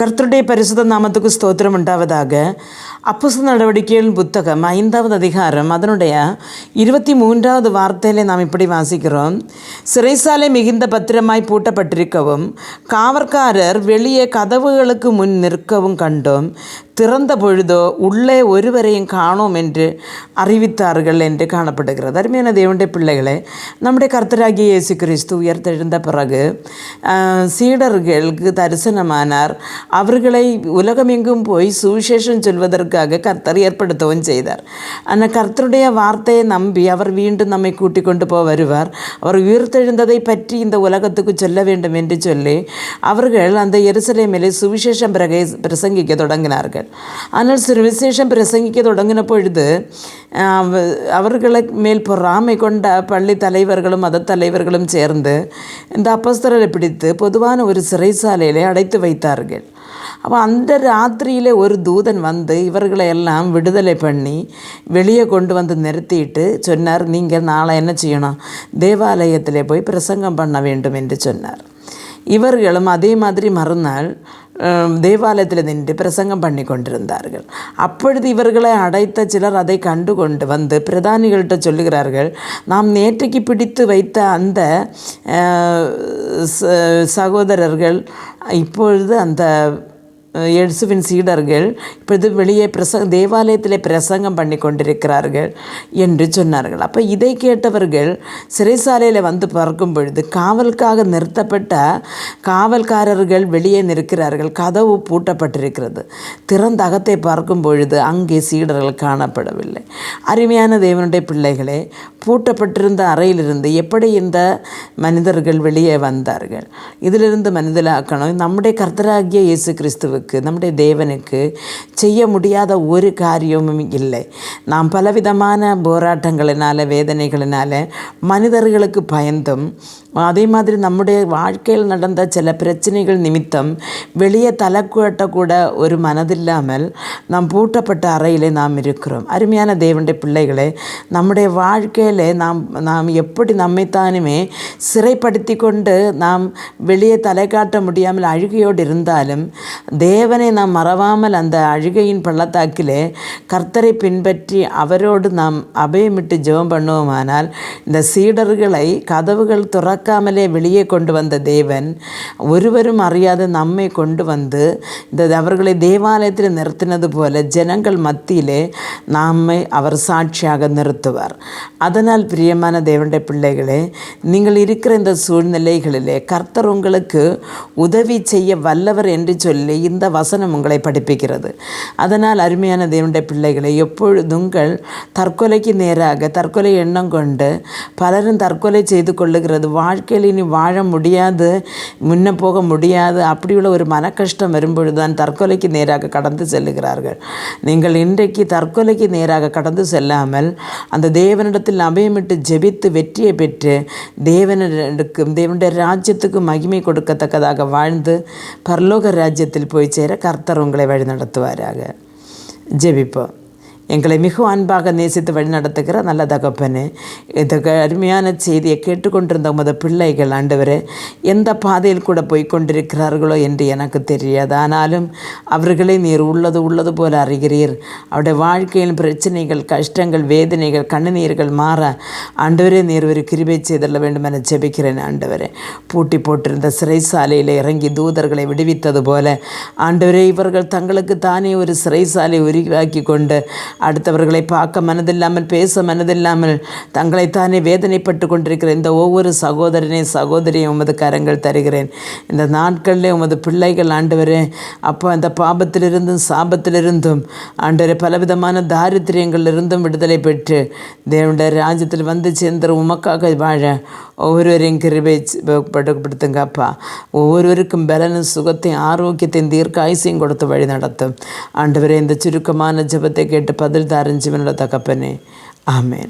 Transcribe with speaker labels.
Speaker 1: கர்த்தருடைய பரிசுத்த நாமத்துக்கு ஸ்தோத்திரம் உண்டாவதாக. அப்போஸ் நடவடிக்கைகள் புத்தகம் ஐந்தாவது அதிகாரம் அதனுடைய இருபத்தி மூன்றாவது வார்த்தையிலே நாம் இப்படி வாசிக்கிறோம் சிறைசாலை மிகுந்த பத்திரமாய் பூட்டப்பட்டிருக்கவும் காவற்காரர் வெளியே கதவுகளுக்கு முன் நிற்கவும் கண்டோம் திறந்த பொழுதோ உள்ளே ஒருவரையும் காணோம் என்று அறிவித்தார்கள் என்று காணப்படுகிறது அருமையான தேவனுடைய பிள்ளைகளே நம்முடைய கர்த்தராகிய இயேசு கிறிஸ்து உயர்த்தெழுந்த பிறகு சீடர்களுக்கு தரிசனமானார் அவர்களை உலகமெங்கும் போய் சுவிசேஷம் சொல்வதற்கு சொல்வதற்காக கர்த்தர் ஏற்படுத்தவும் செய்தார். ஆனால் கர்த்தருடைய வார்த்தையை நம்பி அவர் மீண்டும் நம்மை கூட்டிக் கொண்டு போக வருவார். அவர் உயிர்த்தெழுந்ததை பற்றி இந்த உலகத்துக்கு சொல்ல வேண்டும் என்று சொல்லி அவர்கள் அந்த எருசலேமிலே சுவிசேஷம் பிரகை பிரசங்கிக்க தொடங்கினார்கள். ஆனால் சுவிசேஷம் பிரசங்கிக்க தொடங்கின பொழுது அவர்களை மேல் பொறாமை கொண்ட பள்ளி தலைவர்களும் மத தலைவர்களும் சேர்ந்து இந்த அப்பஸ்தரரை பிடித்து பொதுவான ஒரு சிறைசாலையிலே அடைத்து வைத்தார்கள். அப்போ அந்த ராத்திரியிலே ஒரு தூதன் வந்து இவர்களை எல்லாம் விடுதலை பண்ணி வெளியே கொண்டு வந்து நிறுத்திட்டு சொன்னார் நீங்கள் நாளை என்ன செய்யணும்? தேவாலயத்திலே போய் பிரசங்கம் பண்ண வேண்டும் என்று சொன்னார். இவர்களும் அதே மாதிரி மறுநாள் தேவாலயத்தில் நின்று பிரசங்கம் பண்ணி கொண்டிருந்தார்கள். அப்பொழுது இவர்களை அடைத்த சிலர் அதை கண்டு கொண்டு வந்து பிரதானிகள்கிட்ட சொல்லுகிறார்கள் நாம் நேற்றைக்கு பிடித்து வைத்த அந்த சகோதரர்கள் இப்பொழுது அந்த யேசுவின் சீடர்கள் இப்பொழுது வெளியே பிரச தேவாலயத்திலே பிரசங்கம் பண்ணி கொண்டிருக்கிறார்கள் என்று சொன்னார்கள் அப்போ இதை கேட்டவர்கள் சிறைசாலையில் வந்து பார்க்கும் பொழுது காவலுக்காக நிறுத்தப்பட்ட காவல்காரர்கள் வெளியே நிற்கிறார்கள் கதவு பூட்டப்பட்டிருக்கிறது திறந்த அகத்தை பார்க்கும் பொழுது அங்கே சீடர்கள் காணப்படவில்லை அருமையான தேவனுடைய பிள்ளைகளே பூட்டப்பட்டிருந்த அறையிலிருந்து எப்படி இந்த மனிதர்கள் வெளியே வந்தார்கள்? இதிலிருந்து மனிதலாக்கணும். நம்முடைய கர்த்தராகிய இயேசு கிறிஸ்துவுக்கு நம்முடைய தேவனுக்கு செய்ய முடியாத ஒரு காரியமும் இல்லை. நாம் பலவிதமான போராட்டங்களினால வேதனைகளினால மனிதர்களுக்கு பயந்தும் அதே மாதிரி நம்முடைய வாழ்க்கையில் நடந்த சில பிரச்சனைகள் நிமித்தம் வெளியே தலைக்கூட்ட கூட ஒரு மனதில்லாமல் நாம் பூட்டப்பட்ட அறையிலே நாம் இருக்கிறோம். அருமையான தேவனுடைய பிள்ளைகளே நம்முடைய வாழ்க்கையில் நாம் நாம் எப்படி நம்மைத்தானுமே சிறைப்படுத்தி கொண்டு நாம் வெளியே தலை காட்ட முடியாமல் அழுகையோடு இருந்தாலும் தேவனை நாம் மறவாமல் அந்த அழுகையின் பள்ளத்தாக்கிலே கர்த்தரை பின்பற்றி அவரோடு நாம் அபயமிட்டு ஜெபம் பண்ணுவோமானால் இந்த சீடர்களை கதவுகள் துறக்காமலே வெளியே கொண்டு வந்த தேவன் ஒருவரும் அறியாத நம்மை கொண்டு வந்து இந்த அவர்களை தேவாலயத்தில் நிறுத்தினது போல ஜனங்கள் மத்தியிலே நம்மை அவர் சாட்சியாக நிறுத்துவார். அதன் அதனால் பிரியமான தேவனுடைய பிள்ளைகளே நீங்கள் இருக்கிற இந்த சூழ்நிலைகளிலே கர்த்தர் உங்களுக்கு உதவி செய்ய வல்லவர் என்று சொல்லி இந்த வசனம் உங்களை படிப்பிக்கிறது. அதனால் அருமையான தேவனுடைய பிள்ளைகளை எப்பொழுதும் உங்கள் தற்கொலைக்கு நேராக தற்கொலை எண்ணம் கொண்டு பலரும் தற்கொலை செய்து கொள்ளுகிறது. வாழ்க்கையில் இனி வாழ முடியாது முன்ன போக முடியாது அப்படியுள்ள ஒரு மன கஷ்டம் வரும்பொழுது தான் தற்கொலைக்கு நேராக கடந்து செல்லுகிறார்கள். நீங்கள் இன்றைக்கு தற்கொலைக்கு நேராக கடந்து செல்லாமல் அந்த தேவனிடத்தில் அபயமிட்டு ஜெபித்து வெற்றியை பெற்று தேவனுக்கும் தேவனுடைய ராஜ்யத்துக்கு மகிமை கொடுக்கத்தக்கதாக வாழ்ந்து பரலோக ராஜ்யத்தில் போய் சேர கர்த்தர் உங்களை வழி நடத்துவாராக ஜெபிப்போம் எங்களை மிகவும் அன்பாக நேசித்து வழி நடத்துகிற நல்ல தகப்பனே இந்த அருமையான செய்தியை கேட்டுக்கொண்டிருந்த உமது பிள்ளைகள் ஆண்டவர் எந்த பாதையில் கூட போய் கொண்டிருக்கிறார்களோ என்று எனக்கு தெரியாது. ஆனாலும் அவர்களை நீர் உள்ளது உள்ளது போல அறிகிறீர். அவருடைய வாழ்க்கையின் பிரச்சனைகள் கஷ்டங்கள் வேதனைகள் கண்ணுநீர்கள் மாற ஆண்டவரே நீர் ஒரு கிருபை செய்தள்ள வேண்டும் என ஜெபிக்கிறேன் ஆண்டவரே. பூட்டி போட்டிருந்த சிறைசாலையில் இறங்கி தூதர்களை விடுவித்தது போல ஆண்டவரே இவர்கள் தங்களுக்கு தானே ஒரு சிறைசாலை உருவாக்கி கொண்டு அடுத்தவர்களை பார்க்க மனதில்லாமல் பேச மனதில்லாமல் தங்களைத்தானே வேதனைப்பட்டு கொண்டிருக்கிற இந்த ஒவ்வொரு சகோதரனை சகோதரியும் உமது கரங்கள் தருகிறேன். இந்த நாட்களில் உமது பிள்ளைகள் ஆண்டவரே அப்போ அந்த பாபத்திலிருந்தும் சாபத்திலிருந்தும் ஆண்டவரே பலவிதமான தாரித்திரியங்களிலிருந்தும் விடுதலை பெற்று தேவனுடைய ராஜ்யத்தில் வந்து சேர்ந்த உமக்காக வாழ ஒவ்வொருவரையும் கிருபை படுப்படுத்துங்க அப்பா. ஒவ்வொருவருக்கும் பலனும் சுகத்தையும் ஆரோக்கியத்தையும் தீர்க்க ஆயுசையும் கொடுத்து வழி நடத்தும் ஆண்டவரே இந்த சுருக்கமான ஜபத்தை கேட்டு ഫതിൽ താരൻ ജീവനുള്ള തകപ്പനെ ആമേൻ.